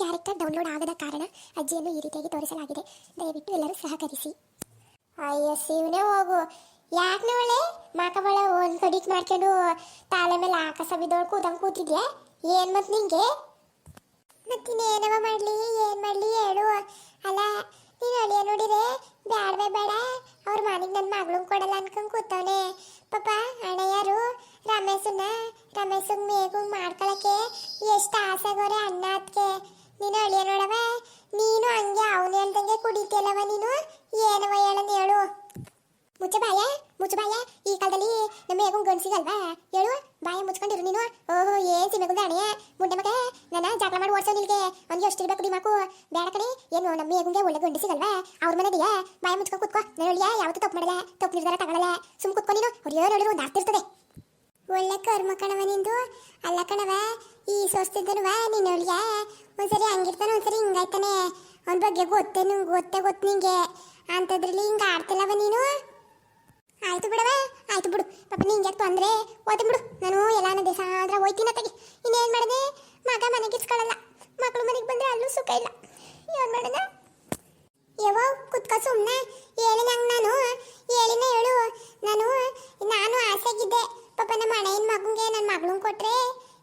Character download ಆಗದ ಕಾರಣ ಅಜ್ಜಿಯನ್ನು ಈ ರೀತಿಯಾಗಿ ತೋರಿಸಲಾಗಿದೆ. ದಯವಿಟ್ಟು ಎಲ್ಲರೂ ಸಹಕರಿಸಿ. ಅಯ್ಯೋ, ಶಿವನೇ ಹೋಗು. ಯಾಕೆ ಒಳ್ಳೆ? ಮಾಕಬಳ ಒಂದು ಕಡಿಕ್ ಮಾಡ್ಕೊಂಡು ತಾಳೆ ಮೇಲೆ ಆಕಾಶ ಬಿದ್ದೋಳು ಕೂದಂಗೆ ಕೂತಿದ್ಯಾ? ಏನು ಮತ್ತೆ ನಿಂಗೆ? ಮತ್ತಿನ್ನೇನವ ಮಾಡಲಿ? ಏನು ಮಾಡಲಿ ಹೇಳು. ಅಲ್ಲ, ನೀನು ಅಳಿಯ ನೋಡಿರೆ? ಬ್ಯಾಡವೇ ಬೇಡ ಅವ್ರ ಮನೆಗೆ ನನ್ನ ಮಗಳನ್ನ ಕೊಡಲ್ಲ ಅನ್ಕೊಂಡು ಕೂತವನೆ. ಪಾಪ ಅಣ್ಣ ಯಾರು? ರಮೇಶನ್ನ. ರಮೇಶಗ್ ಮೇಗು ಮಾಡ್ಕೊಳಕ್ಕೆ ಎಷ್ಟು ಆಸೆಗೋರೆ ಅಣ್ಣ ಅದಕ್ಕೆ ನೀನು ಅಳಿಯ ನೋಡವ ನೀನು ಹಂಗೆ ಅವನು ಹೇಳ್ದಂಗೆ ಕುಡಿತಿಯಲ್ಲವ ನೀನು? ಏನವ ಹೇಳಂದು ಹೇಳು. ಮುಚ್ಚ ಬಾಯ ಮುಚ್ಚ ಬಾಯ. ಈ ಕಾಲದಲ್ಲಿ ನಮ್ಮ ಹೇಗೂ ಗಂಡ್ಸಿಗಲ್ವಾ? ಹೇಳು, ಬಾಯ ಮುಚ್ಕೊಂಡಿರು ನೀನು? ಓಹೋ, ಏನ್ ಸಿಮೆಗುಂದ ಅಣೆಯ ಮುಂಡೆ ಮಗ, ನನ್ನ ಜಾಗ ಮಾಡಿ ಓಡಿಸೋ ನಿಲ್ಗೆ. ಅವ್ನಿಗೆ ಎಷ್ಟು ಇರ್ಬೇಕು ದಿಮಾಕು ಬೇಡ ಕಡೆ ಏನು ನಮ್ಮ ಹೇಗುಂಗೆ ಒಳ್ಳೆ ಗಂಡು ಸಿಗಲ್ವಾ ಅವ್ರ ಮನೆದಿಯ ಬಾಯ ಮುಚ್ಕೊಂಡು ಕುತ್ಕೋ. ನಳಿಯ ಯಾವತ್ತೂ ತಪ್ಪು ಮಾಡಲ್ಲ. ತಪ್ಪು ನಿರ್ಧಾರ ತಗೊಳ್ಳಲ್ಲ ಸುಮ್ ಕುತ್ಕೊ ನೀನು. ನೋಡಿರು ಒಂದು ಆಗ್ತಿರ್ತದೆ ಒಳ್ಳೆ ಕರ್ಮ ಕಣವ ನಿಂದು. ಅಲ್ಲ ಕಣವ ಈ ಸೋಸ್ತಿದ್ದನುವ ನಿನ್ನವಳಿಗೆ. ಒಂದ್ಸರಿ ಹಂಗಿರ್ತಾನೆ, ಒಂದ್ಸರಿ ಹಿಂಗಾಯ್ತಾನೆ. ಅವನ ಬಗ್ಗೆ ಗೊತ್ತೇ ನಿಂಗೆ, ಗೊತ್ತೇ ಗೊತ್ತು ನಿಂಗೆ. ಅಂಥದ್ರಲ್ಲಿ ಹಿಂಗೆ ಆಡ್ತಿಲ್ಲವ ನೀನು? ಆಯ್ತು ಬಿಡವ ಆಯ್ತು ಬಿಡು. ಪಾಪ ನಿಂಗೆ ತೊಂದ್ರೆ? ಓದಿ ಬಿಡು. ನಾನು ಎಲ್ಲ ದಿವಸ ಆದ್ರೆ ಹೋಯ್ತೀನಿ ತಗಿ ಇನ್ನೇನು ಮಾಡಿದೆ? ಮಗ ಮನೆಗೆ ಇಸ್ಕೊಳ್ಳಲ್ಲ ಮಕ್ಕಳು ಮನೆಗೆ ಬಂದ್ರೆ ಅಲ್ಲೂ ಸುಖ ಇಲ್ಲ. ಏನು ಮಾಡೋಣ ಯಾವ ಕುತ್ಕ ಸುಮ್ಮನೆ ಹೇಳಿ ನಂಗೆ ನಾನು. ಹೇಳಿನ ಹೇಳು. ನಾನು ನಾನು ಆಸೆಗಿದ್ದೆ ಪಾಪ ನಮ್ಮ ಅಣ್ಣನ ಮಗಂಗೆ ನನ್ನ ಮಗಳನ್ನ ಕೊಟ್ರೆ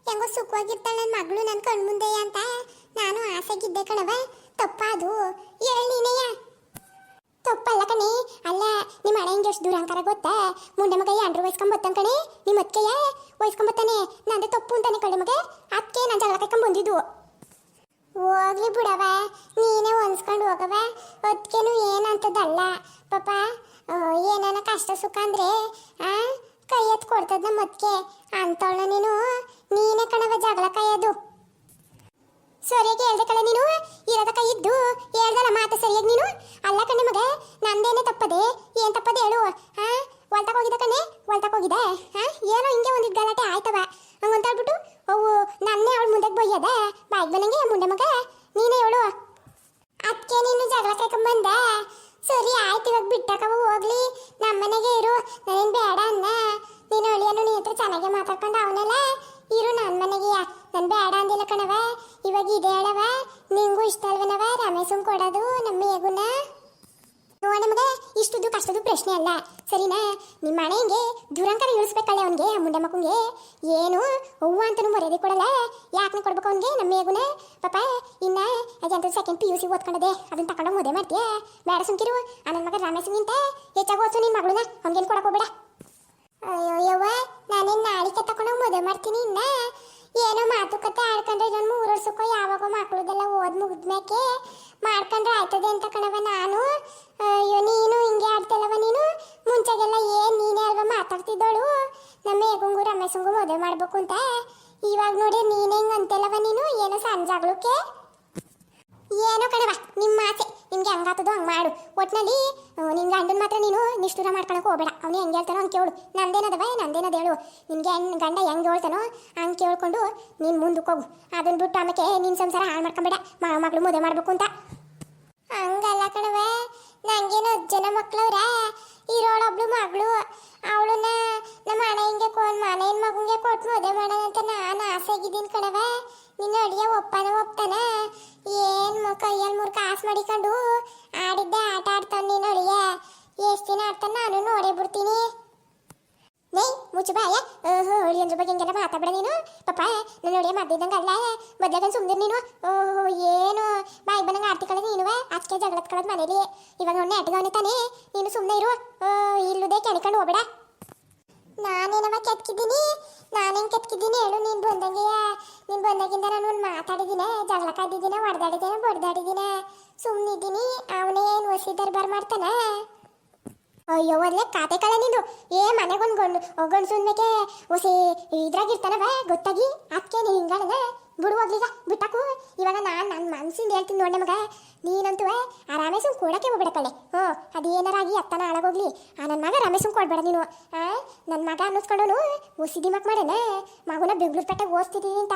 ಹೆಂಗೋ ಸುಖವಾಗಿರ್ತಾಳೆ ನನ್ನ ಮಗಳು ನನ್ನ ಕಣ್ಮುಂದೆ ಅಂತ ನಾನು ಆಸೆಗಿದ್ದೆ ಕಣವ ತಪ್ಪ ಅದು ಹೇಳಿ ನೀನೆಯ ತಪ್ಪಲ್ಲ ಕಣೆ. ಅಲ್ಲ, ನಿಮ್ಮ ಅಣ್ಣ ಹಿಂಗೆ ಎಷ್ಟು ದುರಂಕಾರ ಗೊತ್ತಾ? ಮುಂಡೆ ಮಗ ಎಂಡ್ರು ವಯಸ್ಕೊಂಡ್ ಕಣಿ. ನಿಮ್ಮ ಅತ್ತಿಗೆಯ ವಯಸ್ಕೊಂಡ್ ಬತ್ತಾನೆ? ನಂದು ತಪ್ಪು ಅಂತಾನೆ ಕಡೆ ಮಗ. ಅದಕ್ಕೆ ನಾನು ಜಗಳ ಕೈಕೊಂಡ್ ಬಂದಿದ್ದು. ಹೋಗ್ಲಿ ಬಿಡವ ನೀನೇ ಹೊಂದ್ಸ್ಕೊಂಡು ಹೋಗವ ಅದಕ್ಕೇನು ಏನಂತದಲ್ಲ ಪಾಪ ಏನಾನ ಕಷ್ಟ ಸುಖ ಅಂದ್ರೆ, ಆ ಕೈ ಎತ್ ಕೊಡ್ತದ ಅತ್ತಿಗೆ. ಅಂತವಳ ನೀನು ನೀನೇ ಕಣವ ಜಗಳ ಕಾಯೋದು ಬಿಟ್ಟಕವ ಹೋಗ್ಲಿ. ನಮ್ಮ ಮನೆಗೆ ಇರು. ನಾನೇನ್ ಬೇಡ ಅನ್ನ. ನೀನು ಅಳಿಯನು ನೀ ಹತ್ರ ಚೆನ್ನಾಗೆ ಮಾತಾಡ್ಕೊಂಡು ಅವನಲ್ಲ. ಇರು ನನ್ನ ಮನೆಗೆ. ನನ್ ಬೇಡ ಅಂದಿಲ್ಲ ಕಣವ ಇವಾಗ ಇದೆ ಹೇಳವ ನಿಂಗೂ ಇಷ್ಟ ಅಲ್ವನವ ರಮೇಶನ್ ಕೊಡೋದು ನಮ್ಮ ಹೇಗುನ. ನೋಡ ಮಗ ಇಷ್ಟುದು ಕಷ್ಟದ್ದು ಪ್ರಶ್ನೆ ಅಲ್ಲ. ಸರಿನಾ? ನಿಮ್ಮ ಹಿಂಗೆ ದುರಂಕಾರ ಇಳಿಸ್ಬೇಕಲ್ಲ ಅವನಿಗೆ ಮುಂಡೆ ಮಕ್ಕಂಗೆ ಏನು? ಹೂವು ಅಂತನೂ ಮರ್ಯಾದೆ ಕೊಡಲ್ಲ? ಯಾಕನ ಕೊಡ್ಬೇಕು ಅವನಿಗೆ ನಮ್ಮ ಮೇಗುನ? ಪಾಪ, ಇನ್ನ ಅದಂತ ಸೆಕೆಂಡ್ ಪಿ ಯು ಸಿ ಓದ್ಕೊಂಡದೆ ಅದನ್ನ ತಗೊಂಡು ಮದುವೆ ಮಾಡ್ತೀಯ? ಬೇಡ ಸುಮ್ಕಿರು. ಆ ನನ್ನ ಮಗ ನಿಂತೆ ಹೆಚ್ಚಾಗಿ ಓದ್ಸು ನಿನ್ನ ಮಗಳನ್ನ ಅವನಿಗೇನು ಕೊಡಕ್ಕೆ ಹೋಗ್ಬೇಡ. ಅಯ್ಯೋ ಯವ್ವ ನಾನೇನು ನಾಳಿಕೆ ತಕೊಂಡು ಮದುವೆ ಮಾಡ್ತೀನಿ ಇನ್ನ. ಏನೋ ಮಾತುಕತೆ ಆಡ್ಕೊಂಡ್ರೆ ವರ್ಷಕ್ಕೋ ಯಾವಾಗೋ ಮಕ್ಳದೆಲ್ಲ ಓದ್ ಮುಗಿದ್ಮೇಕೆ ಮಾಡ್ಕೊಂಡ್ರೆ ಆಯ್ತದೆ ಅಂತ ಕಣವ ನಾನು. ಅಯ್ಯೋ, ನೀನು ಹಿಂಗೆ ಆಡ್ತಲ್ಲವ ನೀನು? ಮುಂಚೆಗೆಲ್ಲ ಏನ್ ನೀನೇ ಅಲ್ವಾ ಮಾತಾಡ್ತಿದ್ದಳು? ನಮ್ಮ ಹೇಗಂಗು ರಮೇಶಂಗು ಮದುವೆ ಮಾಡ್ಬೇಕು ಅಂತ. ಇವಾಗ ನೋಡಿ ನೀನೇ ಹಿಂಗೆ ಅಂತಲ್ಲವ ನೀನು? ಏನೋ ಸಂಜಾಗ್ಲಕ್ಕೆ ಏನೋ ಕಣವ ನಿಮ್ಮ ಮಾತೆ. ನಿಮ್ಗೆ ಹಂಗಾತದೋ ಹಂಗೆ ಮಾಡು. ಒಟ್ನಲ್ಲಿ ನಿನ್ ಗಂಡನ ಮಾತ್ರ ನೀನು ನಿಷ್ಠುರ ಮಾಡ್ಕೊಳಕ್ಕೆ ಹೋಗ್ಬೇಡ. ಅವನು ಹೆಂಗೆ ಹೇಳ್ತಾನೋ ಹಂಗೆ ಕೇಳು. ನಂದೇನದವ ನಂದೇನದ ಹೇಳು. ನಿನ್ಗೆ ಗಂಡ ಹೆಂಗೆ ಹೇಳ್ತಾನೋ ಹಂಗೆ ಕೇಳ್ಕೊಂಡು ನೀನು ಮುಂದಕ್ಕೆ ಹೋಗು. ಅದನ್ನ ಬಿಟ್ಟು ಆಮೇಲೆ ನಿನ್ನ ಸಂಸಾರ ಹಾಳು ಮಾಡ್ಕೊಂಬೇಡ. ಮಗಳು ಮದುವೆ ಮಾಡಬೇಕು ಅಂತ. ಹಂಗಲ್ಲ ಕಣವೆ ನಂಗೇನು ಜನ ಮಕ್ಳವ್ರ. ಇರೋಳೊಬ್ಳು ಮಗಳು. ಅವಳನ್ನ ನಮ್ಮ ಅಣ್ಣ ಹಿಂಗೆ ಕೊನ್ ಮನೆಯ ಮಗುಂಗೆ ಕೊಟ್ಟು ಮದುವೆ ಮಾಡೋಣ ಅಂತ ನಾನು ಆಸೆಗಿದ್ದೀನಿ ಕಣವೆ ನಿನ್ನ ಅಡುಗೆ ಒಪ್ಪನ ಒಪ್ತಾನ. ಏನ್ ಮ- ಕೈಯಲ್ಲಿ ಮೂರು ಕಾಸು ಮಾಡಿಕೊಂಡು ಆಡಿದ್ದೆ ಆಟ ಆಡ್ತಾನೆ ನೀನು ಎಷ್ಟು ದಿನ ಆಡ್ತಾನ ನಾನು ನೋಡೇ ಬಿಡ್ತೀನಿ. ನೈ ಮುಚ್ಚು ಬಾಯ ಓಹೋ ಹೋಳಿ ಅಂದ್ರ ಬಗ್ಗೆ ಹಿಂಗೆಲ್ಲ ಮಾತಾಡ್ಬೇಡ ನೀನು. ಪಾಪ ನನ್ನ ನೋಡಿ ಮದ್ದಿದ್ದಂಗೆ ಅಲ್ಲ. ಸುಮ್ಮನೆ ನೀನು. ಓಹೋ, ಏನು? ಬಾಯಿ ಬಂದಂಗೆ ಆಡ್ತಿಕೊಳ್ಳೋದು ನೀನು. ಆಚೆ ಜಗಳದ ಕಳೋದು ಮನೇಲಿ. ಇವಾಗ ನೋಡಿ ನೆಟ್ಗವನೆ ತಾನೇ ನೀನು ಸುಮ್ಮನೆ ಇರು. ಓ, ಇಲ್ಲದೆ ಕೆಣಿಕೊಂಡು ಹೋಗ್ಬೇಡ. ನಾನೇನವ ಕೆತ್ಕಿದ್ದೀನಿ? ನಾನೇನು ಕೆತ್ಕಿದ್ದೀನಿ ಹೇಳು, ನೀನು ಬಂದಂಗೆ ನೀನು ಬಂದಾಗಿಂದ ನಾನು ಒಂದು ಮಾತಾಡಿದ್ದೀನಿ ಜಗಳ ಕಾದಿದ್ದೀನ ಹೊಡೆದಾಡಿದ್ದೀನ ಬಡ್ದಾಡಿದ್ದೀನ ಸುಮ್ಮನಿದ್ದೀನಿ ಅವನೇ ಏನು ಹೊಸಿ ದರ್ಬಾರ್ ಮಾಡ್ತಾನ? ಅಯ್ಯೋ ಒಳ್ಳೆ ಕಾತೆ ಕಳ ನಿಂದು ಏ, ಮನೆಗೊಂದು ಗಂಡು ಗಂಡು ಸುನ್ಮೇಕೆ ಹೊಸಿ ಇದ್ರಾಗಿರ್ತಾನವ ಗೊತ್ತಾಗಿ? ಅದಕ್ಕೆ ನೀನು ಹಿಂಗಾಡನ ಬಿಡು ಹೋಗ್ಲಿಗ ಬಿಟ್ಟಾಕು? ಇವಾಗ ನಾನು ನನ್ನ ಮನ್ಸಿಂದ ಹೇಳ್ತೀನಿ ನೋಡಿ ಮಗ ನೀನಂತೂ ಆ ರಮೇಶನ್ ಕೊಡಕ್ಕೆ ಹೋಗ್ಬೇಡ ಕಳೆ ಹ್ಞೂ ಅದೇನಾರಾಗಿ ಅತ್ತನ ಹಾಳಾಗೋಗ್ಲಿ ಆ ನನ್ನ ಮಗ ರಮೇಶನ್ ಕೊಡ್ಬೇಡ ನೀನು. ಆ ನನ್ನ ಮಗ ಅನ್ನಿಸ್ಕೊಂಡನು ಹುಸಿ ದಿಮಾಕ್ ಮಾಡೇನೆ. ಮಗುನ ಬೆಂಗ್ಳೂರು ಪೇಟೆಗೆ ಓದಿಸ್ತಿದ್ದೀನಿ ಅಂತ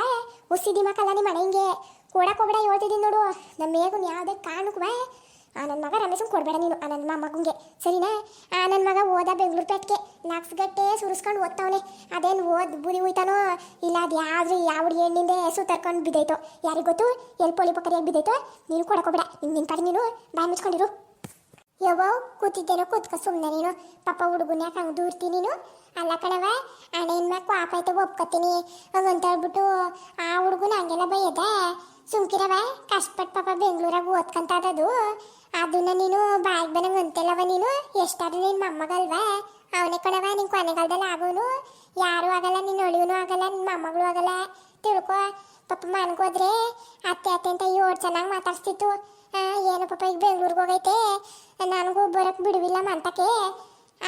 ಹುಸಿ ಅಲ್ಲ ನಿಮ್ಮ ಮನೆ ಹಿಂಗೆ ಕೊಡಕ್ಕೆ ಹೋಗ್ಬೇಡ ಹೇಳ್ತಿದ್ದೀನಿ ನೋಡು. ನಮ್ಮ ಮೇಗುನ್ ಯಾವುದೇ ಕಾರಣಕ್ಕೂ ಆ ನನ್ನ ಮಗ ರಮೇಶನ್ ಕೊಡಬೇಡ ನೀನು. ನನ್ನ ಮಗಂಗೆ. ಸರಿನಾ? ಆ ನನ್ನ ಮಗ ಓದ ಬೆಂಗಳೂರು ಪೇಟ್ಗೆ. ನಾಕ್ಸ್ ಗಟ್ಟೆ ಸುರಿಸ್ಕೊಂಡು ಓದ್ತಾವನೆ. ಅದೇನು ಓದ್ ಬುರಿ ಹೋಯ್ತಾನೋ ಇಲ್ಲ, ಅದು ಯಾವ್ದು ಯಾವ ಹೆಣ್ಣಿಂದ ಸುತ್ತರ್ಕೊಂಡು ಬಿದ್ದೈತೋ ಯಾರಿಗೆ ಗೊತ್ತು? ಎಲ್ಲಿ ಪೊಲಿ ಪಕ್ಕರಿಯಾಗಿ ಬಿದ್ದೈತೋ ನೀನು ಕೊಡಕೋಬೇಡ ನಿನ್ನ ನಿನ್ನ ಕಡೆ ನೀನು ಬಾಯಿ ಮುಚ್ಕೊಂಡಿರು. ಯವ್ವ, ಕೂತಿದ್ದೇನೋ? ಕೂತ್ಕೊ ಸುಮ್ಮನೆ ನೀನು. ಪಾಪ ಹುಡುಗನ ಯಾಕೆ ಹಂಗೆ ದೂರ್ತಿ ನೀನು? ಅಲ್ಲ ಕಣವ ಅಣ್ಣ ಹೆಣ್ಮಕ್ಕು ಪಾಪ ಐತೆ ಒಪ್ಕೊತೀನಿ. ಹಂಗಂತ ಹೇಳ್ಬಿಟ್ಟು ಆ ಹುಡುಗನ ಹಂಗೆಲ್ಲ ಬೈಯದ? ಸುಮ್ಕಿರವ? ಕಷ್ಟಪಟ್ಟು ಪಾಪ ಬೆಂಗಳೂರಾಗ ಓದ್ಕಂತ ಅದದು ಅದನ್ನ ನೀನು ಬಾಯಿಗೆ ಬಂದಂಗೆ ಅಂತೆಲ್ಲವ ನೀನು. ಎಷ್ಟಾದ್ರೂ ನಿನ್ನ ಮೊಮ್ಮಗಲ್ವ? ಅವನೇ ಕಣವ, ನಿನ್ ಕೊನೆಗಾಲದಲ್ಲಿ ಆಗೋನು. ಯಾರು ಆಗಲ್ಲ ನಿನ್ನ ಒಳಿವನು ಆಗಲ್ಲ ನಿನ್ನ ಮೊಮ್ಮಗಳು ಆಗಲ್ಲ. ತಿಳ್ಕೊ. ಪಾಪ ಮನ್ಗೋದ್ರೆ ಅತ್ತೆ ಅತ್ತೆ ಅಂತ ಏಳು ಚೆನ್ನಾಗಿ ಮಾತಾಡ್ಸ್ತಿತ್ತು. ಏನೋ ಪಾಪ ಈಗ ಬೆಂಗ್ಳೂರಿಗೆ ಹೋಗೈತೆ? ನನಗೂ ಬರಕ್ ಬಿಡುವಿಲ್ಲ ಮಂತಕ್ಕೆ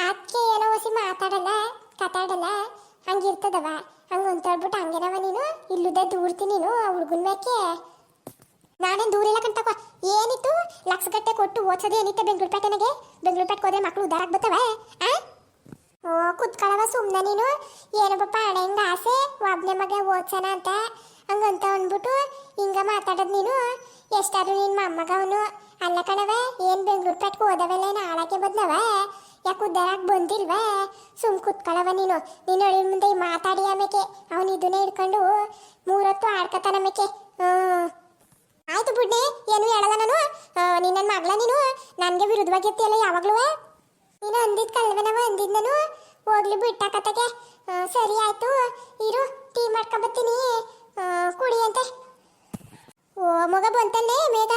ಅದಕ್ಕೆ ಏನೋ ಹೊಸಿ ಮಾತಾಡಲ್ಲ ಕತಾಡಲ್ಲ ಹಂಗಿರ್ತದವ. ಹಂಗ ಅಂತ ಹೇಳ್ಬಿಟ್ಟು ಹಂಗೇನವ ನೀನು? ಇಲ್ಲುದ ದೂರ್ತಿ ನೀನು ಹುಡುಗನ ಮೇಕೆ ನಾನೇನು ದೂರ ಇಲ್ಲ ಕಣ್ತಕೋ ಏನಿತ್ತು? ಲಕ್ಷ ಗಟ್ಟೆ ಕೊಟ್ಟು ಓದ್ಸೋದೇ ಏನಿತ್ತು ಬೆಂಗಳೂರು ಪೇಟೆನಾಗೆ? ಬೆಂಗಳೂರು ಪೇಟೆಗೆ ಹೋದ್ರೆ ಮಕ್ಕಳು ಉದ್ದಾರಾಗ ಬತ್ತವೆ ಓ, ಕುತ್ಕೊಳ್ಳವ ಸುಮ್ಮನೆ ನೀನು. ಏನೋಪ್ಪ ಪಾಪ ಹಣ ಹಿಂಗ ಆಸೆ. ಒಬ್ನೇ ಮಗ ಓದ್ಸೋಣ ಅಂತ. ಹಂಗಂತ ಅಂದ್ಬಿಟ್ಟು ಹಿಂಗ ಮಾತಾಡೋದು ನೀನು. ಎಷ್ಟಾದ್ರೂ ನಿನ್ನ ಮೊಮ್ಮಗ ಅವನು. ಅಲ್ಲ ಕಣವ ಏನು ಬೆಂಗಳೂರು ಪೇಟ್ಗೆ ಹೋದವೆಲ್ಲ ಏನು ಆಳಕ್ಕೆ ಬದ್ಲವೆ ಯಾಕೆ ಉದ್ದಾರಕ್ಕೆ ಬಂದಿಲ್ವ? ಸುಮ್ ಕುತ್ಕೊಳ್ಳವ ನೀನು. ನೀನು ಅಳಿ ಮುಂದೆ ಮಾತಾಡಿ ಆಮೇಕೆ. ಅವನು ಇದನ್ನೇ ಹಿಡ್ಕೊಂಡು ಮೂರೊತ್ತು ಆಡ್ಕತಾನ ಆಮೇಕೆ. ಹ್ಞೂ ಮಗಳ ನೀನು? ನನಗೆ ವಿರುದ್ಧವಾಗಿರ್ತೀಯಲ್ಲ ಯಾವಾಗಲೂ? ನೀನು ಅಂದಿದ್ ಕಲ್ವೆನವ ಅಂದಿದ್ ನಾನು ಹೋಗ್ಲಿ ಬಿಟ್ಟಾಕತ್ತಗೆ ಸರಿ ಆಯ್ತು. ಇರು, ಟೀ ಮಾಡ್ಕೊಬತ್ತೀನಿ. ಕುಡಿ ಅಂತೆ. ಓ, ಮಗ ಬಂತಲ್ಲೇ ಮೇಘ.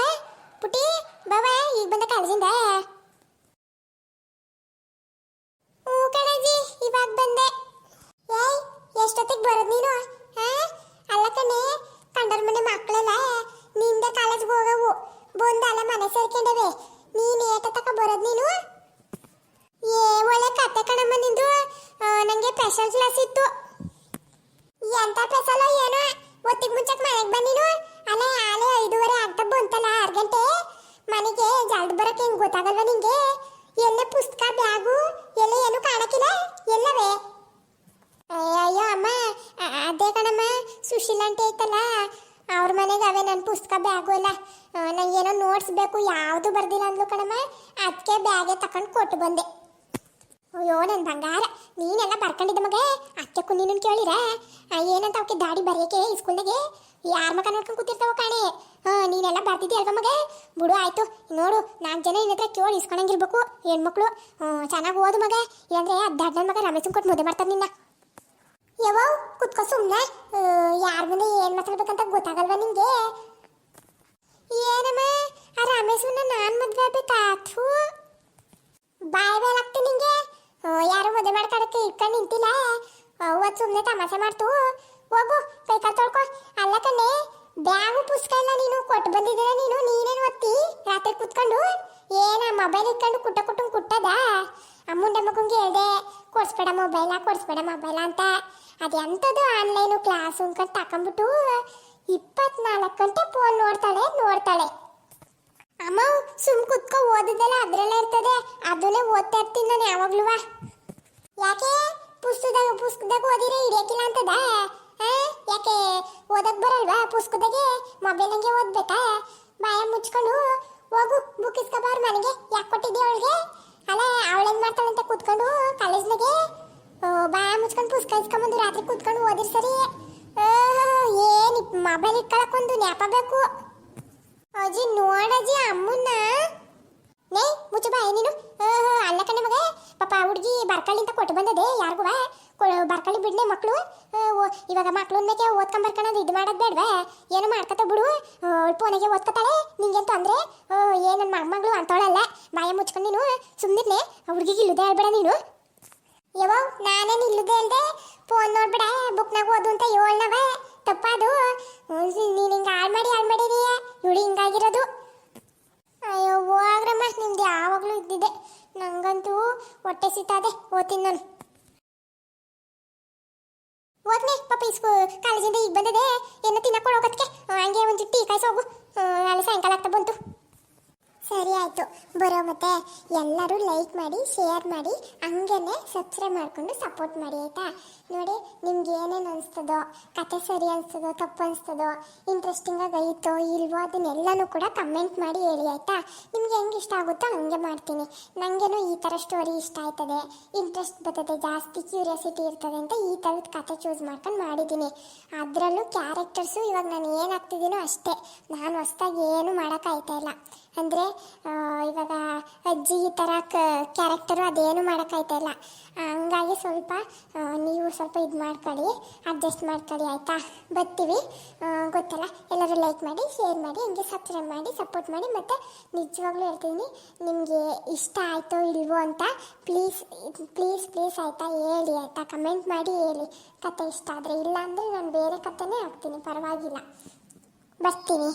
ಪುಟಿ ಬಾವ ಈಗ ಬಂದ ಕಾಲೇಜಿಂದ ಹ್ಞೂ ಕಣಜ್ಜಿ ಇವಾಗ ಬಂದೆ ಏಯ್ ಎಷ್ಟೊತ್ತಿಗೆ ಬರೋದು ನೀನು ಹಾ ಅಲ್ಲ ಕಣೆ ಕಂಡರ್ ಮನೆ ಮಕ್ಕಳೆಲ್ಲ ನಿಂದ ಕಾಲೇಜ್ಗೆ ಹೋಗವು ಬಂದು ಅಲ್ಲ ಮನೆ ಸೇರ್ಕೊಂಡವೆ ನೀನು ಏಟ ತಕ ಬರೋದು ನೀನು ಏ ಒಳ್ಳೆ ಕತೆ ಕಣಮ್ಮ ನಿಂದು ಆ, ನಂಗೆ ಸ್ಪೆಷಲ್ ಕ್ಲಾಸ್ ಇತ್ತು ಎಂತ ಸ್ಪೆಷಲ್ ಏನೋ, ಒತ್ತಿಗೆ ಮುಂಚೆಗೆ ಮನೆಗೆ ಬಂದಿನು ಅಲ್ಲ ಆಲೆ ಐದೂವರೆ ಆಗ್ತಾ ಬಂತಲ್ಲ ಆರು ಗಂಟೆ. ಮನೆಗೆ ಜಲ್ದಿ ಬರಕ್ಕೆ ಹೆಂಗ್ ಗೊತ್ತಾಗಲ್ವ ನಿಂಗೆ? ಎಲ್ಲ ಪುಸ್ತಕ, ಬ್ಯಾಗು, ಎಲ್ಲ ಏನು ಕಾಣಕ್ಕಿಲ್ಲ ಎಲ್ಲವೇ? ಅಯ್ಯೋ ಅಮ್ಮ ಅದೇ ಕಣಮ್ಮ, ಸುಶೀಲ ಅಂತ ಐತಲ್ಲ. ಅವ್ರ ಮನೆಗೆ ಅವೇ ನನ್ನ ಪುಸ್ತಕ, ಬ್ಯಾಗು ಎಲ್ಲ. ನಂಗೆ ಏನೋ ನೋಟ್ಸ್ ಬೇಕು, ಯಾವುದು ಬರ್ದಿಲ್ಲ ಅಂದ್ಲು ಕಣಮ್ಮ. ಅದಕ್ಕೆ ಬ್ಯಾಗೆ ತಕೊಂಡು ಕೊಟ್ಟು ಬಂದೆ. ಅಯ್ಯೋ ನನ್ನ ಬಂಗಾರ. ನೀನೆಲ್ಲ ಬರ್ಕೊಂಡಿದ್ದ ಮಗ ಅಚ್ಚಕ್ಕೂ ನೀನು ಕೇಳಿರ? ಏನಂತ ಅವಕ್ಕೆ ದಾಡಿ ಬರೆಯಕ್ಕೆ ಸ್ಕೂಲ್ನಾಗೆ ಯಾರ ಮಗ ನೋಡ್ಕೊಂಡು ಕೂತಿರ್ತಾವ ಕಾಣೆ. ಹಾ, ನೀನೆಲ್ಲ ಬರ್ತಿದ್ದೆ ಅಲ್ವಾ ಮಗ ಬಿಡು, ಆಯ್ತು. ನೋಡು, ನಾಲ್ಕು ಜನ ನಿನ್ನ ಹತ್ರ ಕೇಳಿ ಇಸ್ಕೊಂಡಂಗಿರ್ಬೇಕು, ಹೆಣ್ಮಕ್ಳು. ಚೆನ್ನಾಗಿ ಓದು ಮಗ. ಇಲ್ಲಾಂದ್ರೆ ಅದ್ದಾಡ್ ನನ್ನ ಮಗ ರಮೇಶನ್ ಕೊಟ್ಟು ಮುದ್ದೆ ಮಾಡ್ತಾರೆ ನಿನ್ನ. ಯಾವ ಕುತ್ಕೋ ಸುಮ್ಮನೆ ಯಾರ ಮುಂದೆ ಏನು ಮಾತಾಡ್ಬೇಕಂತ ಗೊತ್ತಾಗಲ್ವಾ ನಿಂಗೆ? ಏನಮ್ಮ, ಆ ರಮೇಶನ್ನ ನಾನು ಮದುವೆ ಆಗ್ಬೇಕಾತು ಬಾಯ್ ಬಾಯ್ ಆಗ್ತೀನಿ ನಿಂಗೆ. ಯಾರು ಮದುವೆ ಮಾಡ್ಕೊಳಕ್ಕೆ ಇಟ್ಕೊಂಡು ನಿಂತಿಲ್ಲ? ಅವತ್ತು ಸುಮ್ಮನೆ ತಮಾಷೆ ಮಾಡ್ತು. ಹೋಗು, ಕೈಕಾಲು ತೊಳ್ಕೊ. ಅಲ್ಲ ಕಣ್ಣೆ, ಬ್ಯಾಗು ಪುಸ್ತಕ ಎಲ್ಲ ನೀನು ಕೊಟ್ಟು ಬಂದಿದ್ದೀರ ನೀನು? ನೀನೇನು ಒತ್ತಿ? ರಾತ್ರಿ ಕುತ್ಕೊಂಡು? ಏನ ಮೊಬೈಲ್ ಇಟ್ಕೊಂಡು ಕುಟ್ಟ ಕುಟ್ಟಂಗೆ ಕುಟ್ಟದ? ಅಮ್ಮುಂಡ ಮಗಂಗೆ ಹೇಳ್ದೆ, ಕೊಡ್ಸ್ಬೇಡ ಮೊಬೈಲ ಕೊಡ್ಸ್ಬೇಡ ಮೊಬೈಲ ಅಂತ. ಅದೆಂಥದ್ದು ಆನ್ಲೈನು ಕ್ಲಾಸು ಅನ್ಕೊಂಡು ತಕೊಂಬಿಟ್ಟು ಇಪ್ಪತ್ನಾಲ್ಕು ಗಂಟೆ ಫೋನ್ ನೋಡ್ತಾಳೆ ನೋಡ್ತಾಳೆ. ಅಮ್ಮ, ಸುಮ್ ಕುತ್ಕೊ ಓದಿದ್ದೆಲ್ಲ ಅದ್ರಲ್ಲೇ ಇರ್ತದೆ. ಅದನ್ನೇ ಓದ್ತಾ ಇರ್ತೀನಿ ನಾನು ಯಾವಾಗ್ಲೂ ಯಾಕೆ? ಪುಸ್ತಕದಾಗ ಪುಸ್ತಕದಾಗ ಓದಿರೆ ಹಿಡಿಯಕ್ಕಿಲ್ಲ ಅಂತದ? ಯಾಕೆ? ಓದಕ್ ಬರಲ್ವಾ ಪುಸ್ತಕದಾಗೆ? ಮೊಬೈಲ್ ಹಂಗೆ ಓದ್ಬೇಕಾ? ಬಾಯ ಮುಚ್ಕೊಂಡು ಹೋಗು ಬುಕ್ ಇಸ್ಕೊಬಾರ್ ಮನೆಗೆ. ಯಾಕೆ ಕೊಟ್ಟಿದ್ದೆ ಅವಳಿಗೆ? ಅಲ್ಲ ಅವಳೇನ್ ಮಾಡ್ತಾಳಂತ ಕೂತ್ಕೊಂಡು ಕಾಲೇಜ್ನಾಗೆ? ಬಾಯ ಮುಚ್ಕೊಂಡು ಪುಸ್ತಕ ಇಸ್ಕೊಂಬಂದು ರಾತ್ರಿ ಕೂತ್ಕೊಂಡು ಓದಿರ್ ಸರಿ. ಏನು ಮೊಬೈಲ್ ಇಟ್ಕೊಳಕ್ಕೊಂದು ನ್ಯಾಪ ಬೇಕು. ಅಜ್ಜಿ ನೋಡಜ್ಜಿ ಅಮ್ಮನ್ನ. ನೇ ಮುಚ್ಚು ಬಾಯಿ ನೀನು. ಅಲ್ಲ ಕಣೆ ಮಗ. ಪಾಪ ಹುಡುಗಿ ಬರ್ಕಳಿ ಅಂತ ಕೊಟ್ಟು ಬಂದದೆ, ಯಾರಿಗೂ ಬರ್ಕಳಿ ಬಿಡ್ಲೆ ಮಕ್ಕಳು ಇವಾಗ ಮಕ್ಕಳು ಮೇಲೆ ಓದ್ಕೊಂಡ್ ಬರ್ಕೊಳ್ಳೋದು ಇದು ಮಾಡೋದು ಬೇಡ ಏನು ಮಾಡ್ಕೊತ ಬಿಡು. ಅವಳು ಫೋನಿಗೆ ಓದ್ಕೊತಾಳೆ, ನಿಂಗೆ ತೊಂದ್ರೆ? ಏ ನನ್ನ ಮಗಳು ಅಂತವಳಲ್ಲ. ಬಾಯ ಮುಚ್ಕೊಂಡು ನೀನು ಸುಮ್ಮನೆ ಹುಡುಗಿಗೆ ಇಲ್ಲದೆ ಹೇಳ್ಬೇಡ ನೀನು. ಯವ್ವ, ನಾನೇನು ಇಲ್ಲದೆ ಅಲ್ಲದೆ ಫೋನ್ ನೋಡ್ಬೇಡ, ಬುಕ್ನಾಗ ಓದು ಅಂತ ಏಳ್ನವ ತಪ್ಪದು ನೀನು ಹಿಂಗೆ ಹಾಳು ಮಾಡಿ ಹಾಳು ಮಾಡಿರಿ ಇವಳು ಹಿಂಗಾಗಿರೋದು ಅಯ್ಯೋ ಹೋಗ್ರಮ್ಮ ನಿಮ್ದು ಯಾವಾಗಲೂ ಇದ್ದಿದೆ ನಂಗಂತೂ ಹೊಟ್ಟೆ ಸಿಗ್ತದೆ ಓದ್ತೀನಿ ನಾನು ಹೋಗ್ನೆ ಪಾಪ ಇಸ್ಕೂ ಕಾಲೇಜಿಂದ ಈಗ ಬಂದದೆ ಏನು ತಿನ್ನಕ್ಕೆ ಹೋಗೋದಕ್ಕೆ ಹಂಗೆ ಒಂದು ಟೀ ಕಾಯಿಸಿ ಹೋಗು ಆ, ಅಲ್ಲಿ ಸಾಯಂಕಾಲ ಆಗ್ತಾ ಬಂತು ಸರಿ ಆಯಿತು. ಬರೋ ಮತ್ತೆ ಎಲ್ಲರೂ ಲೈಕ್ ಮಾಡಿ ಶೇರ್ ಮಾಡಿ, ಹಂಗೇನೆ ಸಬ್ಸ್ಕ್ರೈಬ್ ಮಾಡಿಕೊಂಡು ಸಪೋರ್ಟ್ ಮಾಡಿ ಆಯಿತಾ? ನೋಡಿ, ನಿಮ್ಗೆ ಏನೇನು ಅನಿಸ್ತದೋ, ಕತೆ ಸರಿ ಅನಿಸ್ತದೋ, ತಪ್ಪು ಅನಿಸ್ತದೋ ಇಂಟ್ರೆಸ್ಟಿಂಗಾಗಿ ಐತೋ, ಇಲ್ವೋ ಅದನ್ನೆಲ್ಲನೂ ಕೂಡ ಕಮೆಂಟ್ ಮಾಡಿ ಹೇಳಿ ಆಯಿತಾ? ನಿಮ್ಗೆ ಹೆಂಗೆ ಇಷ್ಟ ಆಗುತ್ತೋ ಹಂಗೆ ಮಾಡ್ತೀನಿ. ನನಗೇನೋ ಈ ಥರ ಸ್ಟೋರಿ ಇಷ್ಟ ಆಯ್ತದೆ. ಇಂಟ್ರೆಸ್ಟ್ ಬರ್ತದೆ, ಜಾಸ್ತಿ ಕ್ಯೂರಿಯಾಸಿಟಿ ಇರ್ತದೆ ಅಂತ ಈ ಥರದ ಕತೆ ಚೂಸ್ ಮಾಡ್ಕೊಂಡು ಮಾಡಿದ್ದೀನಿ. ಅದರಲ್ಲೂ ಕ್ಯಾರೆಕ್ಟರ್ಸು ಇವಾಗ ನಾನು ಏನಾಗ್ತಿದ್ದೀನೋ ಅಷ್ಟೇ. ನಾನು ಹೊಸ್ದಾಗಿ ಏನು ಮಾಡೋಕ್ಕಾಯ್ತಾ ಇಲ್ಲ. ಅಂದರೆ ಇವಾಗ ಅಜ್ಜಿ ಈ ಥರ ಕ್ಯಾರೆಕ್ಟರು ಅದೇನು ಮಾಡೋಕ್ಕಾಯ್ತಾಯಿಲ್ಲ ಹಂಗಾಗಿ ಸ್ವಲ್ಪ ನೀವು ಸ್ವಲ್ಪ ಇದು ಮಾಡ್ಕೊಳ್ಳಿ ಅಡ್ಜಸ್ಟ್ ಮಾಡ್ಕೊಳ್ಳಿ, ಆಯಿತಾ? ಬರ್ತೀವಿ. ಗೊತ್ತಲ್ಲ? ಎಲ್ಲರೂ ಲೈಕ್ ಮಾಡಿ ಶೇರ್ ಮಾಡಿ, ಹಂಗೆ ಸಬ್ಸ್ಕ್ರೈಬ್ ಮಾಡಿ ಸಪೋರ್ಟ್ ಮಾಡಿ, ಮತ್ತು ನಿಜವಾಗ್ಲೂ ಹೇಳ್ತೀನಿ ನಿಮಗೆ ಇಷ್ಟ ಆಯಿತೋ ಇಲ್ವೋ ಅಂತ ಪ್ಲೀಸ್ ಪ್ಲೀಸ್ ಪ್ಲೀಸ್ ಆಯಿತಾ? ಹೇಳಿ ಆಯಿತಾ? ಕಮೆಂಟ್ ಮಾಡಿ ಹೇಳಿ. ಕತೆ ಇಷ್ಟ ಆದರೆ ಇಲ್ಲ ಅಂದರೆ ನಾನು ಬೇರೆ ಕತೆನೇ ಹಾಕ್ತೀನಿ, ಪರವಾಗಿಲ್ಲ. ಬರ್ತೀನಿ.